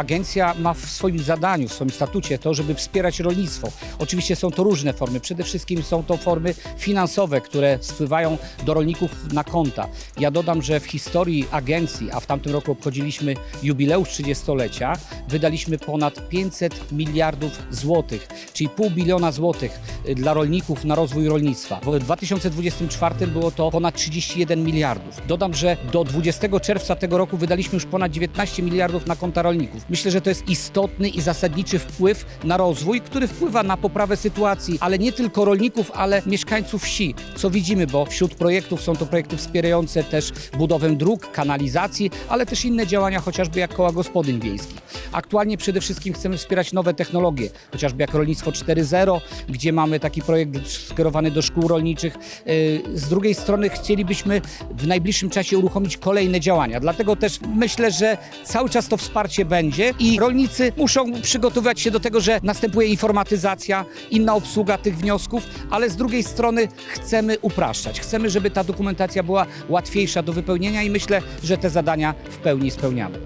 agencja ma w swoim zadaniu, w swoim statucie to, żeby wspierać rolnictwo. Oczywiście są to różne formy. Przede wszystkim są to formy finansowe, które spływają do rolników na konta. Ja dodam, że w historii agencji, a w tamtym roku obchodziliśmy jubileusz 30-lecia, wydaliśmy ponad 500 miliardów złotych, czyli pół biliona złotych y, dla rolników na rozwój rolnictwa. W 2024 było to ponad 31 miliardów. Dodam, że do 20 czerwca tego roku wydaliśmy już ponad 19 miliardów na konta rolników. Myślę, że to jest istotny i zasadniczy wpływ na rozwój, który wpływa na poprawę sytuacji, ale nie tylko rolników, ale mieszkańców wsi. Co widzimy, bo wśród projektów są to projekty wspierające też budowę dróg, kanalizacji, ale też inne działania, chociażby jak koła gospodyń wiejskich. Aktualnie przede wszystkim chcemy wspierać nowe technologie, chociażby jak rolnictwo 4.0, gdzie mamy taki projekt skierowany do szkół rolniczych. Yy, Z drugiej strony chcielibyśmy w najbliższym czasie uruchomić kolejne działania. Dlatego też myślę, że cały czas to wsparcie będzie i rolnicy muszą przygotowywać się do tego, że następuje informatyzacja, inna obsługa tych wniosków, ale z drugiej strony chcemy upraszczać. Chcemy, żeby ta dokumentacja była łatwiejsza do wypełnienia i myślę, że te zadania w pełni spełniamy.